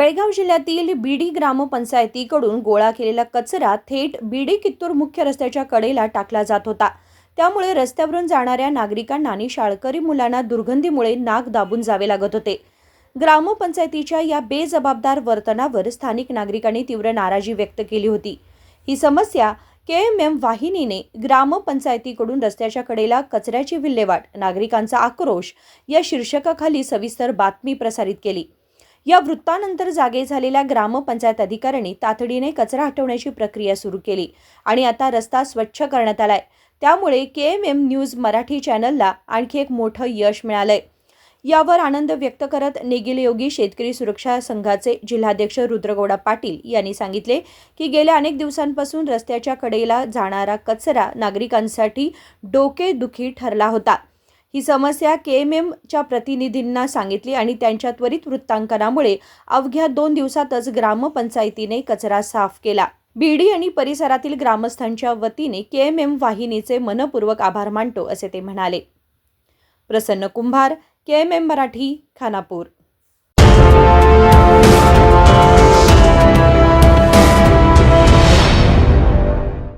बेळगाव जिल्ह्यातील बीडी ग्रामपंचायतीकडून गोळा केलेला कचरा थेट बीडी कित्तूर मुख्य रस्त्याच्या कडेला टाकला जात होता. त्यामुळे रस्त्यावरून जाणाऱ्या नागरिकांना आणि शाळकरी मुलांना दुर्गंधीमुळे नाक दाबून जावे लागत होते. ग्रामपंचायतीच्या या बेजबाबदार वर्तनावर स्थानिक नागरिकांनी तीव्र नाराजी व्यक्त केली होती. ही समस्या के एम एम वाहिनीने ग्रामपंचायतीकडून रस्त्याच्या कडेला कचऱ्याची विल्हेवाट नागरिकांचा आक्रोश या शीर्षकाखाली सविस्तर बातमी प्रसारित केली. या वृत्तानंतर जागे झालेल्या ग्रामपंचायत अधिकाऱ्यांनी तातडीने कचरा हटवण्याची प्रक्रिया सुरू केली आणि आता रस्ता स्वच्छ करण्यात आलाय. त्यामुळे K M M news Marathi चॅनलला आणखी एक मोठं यश मिळालंय. यावर आनंद व्यक्त करत निगिलयोगी शेतकरी सुरक्षा संघाचे जिल्हाध्यक्ष रुद्रगौडा पाटील यांनी सांगितले की गेल्या अनेक दिवसांपासून रस्त्याच्या कडेला जाणारा कचरा नागरिकांसाठी डोकेदुखी ठरला होता. ही समस्या के एम एमच्या प्रतिनिधींना सांगितली आणि त्यांच्या त्वरित वृत्तांकनामुळे अवघ्या दोन दिवसातच ग्रामपंचायतीने कचरा साफ केला. बीडी आणि परिसरातील ग्रामस्थांच्या वतीने के एम एम वाहिनीचे मनपूर्वक आभार मानतो असे ते म्हणाले. Prasanna Kumbhar K M M Marathi Khanapur.